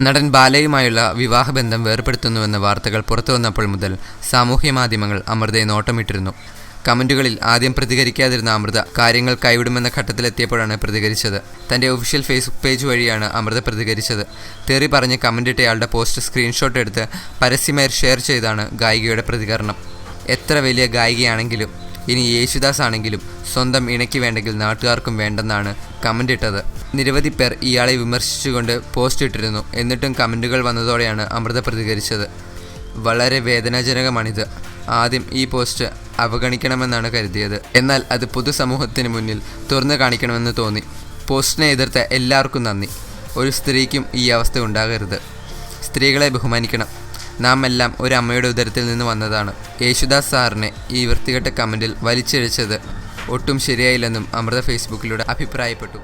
നടൻ ബാലയുമായുള്ള വിവാഹബന്ധം വേർപെടുത്തുന്നുവെന്ന വാർത്തകൾ പുറത്തു വന്നപ്പോൾ മുതൽ സാമൂഹ്യ മാധ്യമങ്ങൾ അമൃതയെ നോട്ടമിട്ടിരുന്നു. കമന്റുകളിൽ ആദ്യം പ്രതികരിക്കാതിരുന്ന അമൃത കാര്യങ്ങൾ കൈവിടുമെന്ന ഘട്ടത്തിലെത്തിയപ്പോഴാണ് പ്രതികരിച്ചത്. തന്റെ ഒഫീഷ്യൽ ഫേസ്ബുക്ക് പേജ് വഴിയാണ് അമൃത പ്രതികരിച്ചത്. തെറി പറഞ്ഞ് കമന്റിട്ടയാളുടെ പോസ്റ്റ് സ്ക്രീൻഷോട്ട് എടുത്ത് പരസ്യമായി ഷെയർ ചെയ്താണ് ഗായികയുടെ പ്രതികരണം. എത്ര വലിയ ഗായികയാണെങ്കിലും ഇനി യേശുദാസ് ആണെങ്കിലും സ്വന്തം ഇണയ്ക്ക് വേണ്ടെങ്കിൽ നാട്ടുകാർക്കും വേണ്ടെന്നാണ് കമന്റ് ഇട്ടത്. നിരവധി പേർ ഇയാളെ വിമർശിച്ചുകൊണ്ട് പോസ്റ്റ് ഇട്ടിരുന്നു. എന്നിട്ടും കമന്റുകൾ വന്നതോടെയാണ് അമൃത പ്രതികരിച്ചത്. വളരെ വേദനാജനകമാണിത്. ആദ്യം ഈ പോസ്റ്റ് അവഗണിക്കണമെന്നാണ് കരുതിയത്. എന്നാൽ അത് പൊതുസമൂഹത്തിന് മുന്നിൽ തുറന്നു കാണിക്കണമെന്ന് തോന്നി. പോസ്റ്റിനെ എതിർത്ത എല്ലാവർക്കും നന്ദി. ഒരു സ്ത്രീക്കും ഈ അവസ്ഥ ഉണ്ടാകരുത്. സ്ത്രീകളെ ബഹുമാനിക്കണം. നാം എല്ലാം ഒരു അമ്മയുടെ ഉദരത്തിൽ നിന്ന് വന്നതാണ്. യേശുദാസ് സാറിനെ ഈ വൃത്തികെട്ട കമന്റിൽ വലിച്ചിഴച്ചത് ഒട്ടും ശരിയായില്ലെന്നും അമൃത ഫേസ്ബുക്കിലൂടെ അഭിപ്രായപ്പെട്ടു.